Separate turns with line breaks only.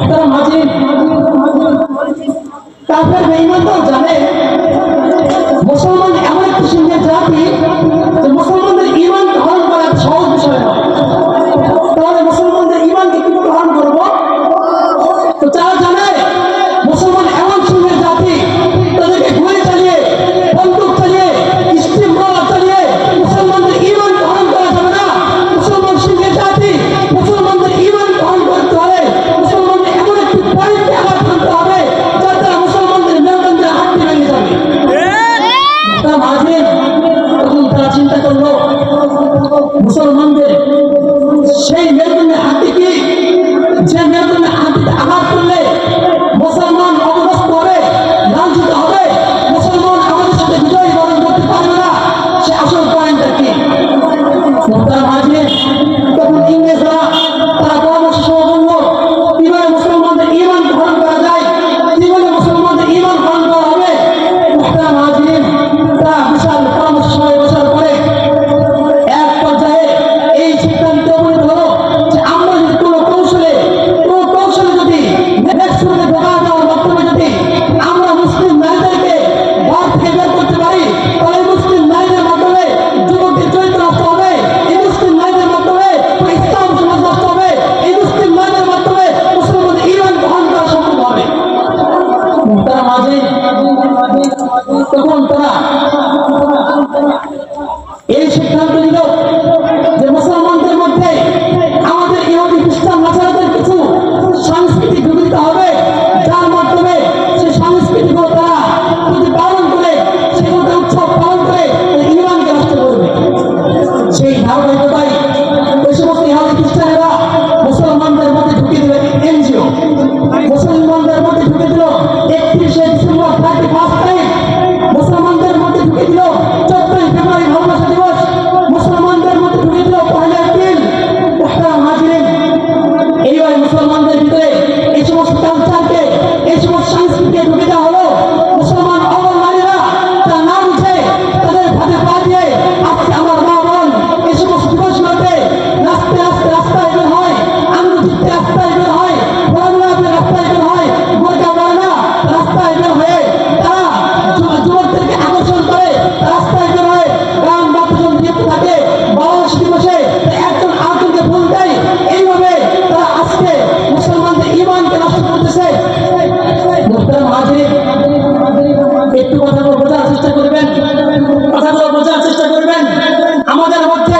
তারা মাঝে বেঈমান তো জানে মুসলমান এমন একটি সিংহের জাতি একটু কথাগুলো বোঝার চেষ্টা করবেন কথাগুলো বোঝার চেষ্টা করবেন। আমাদের মধ্যে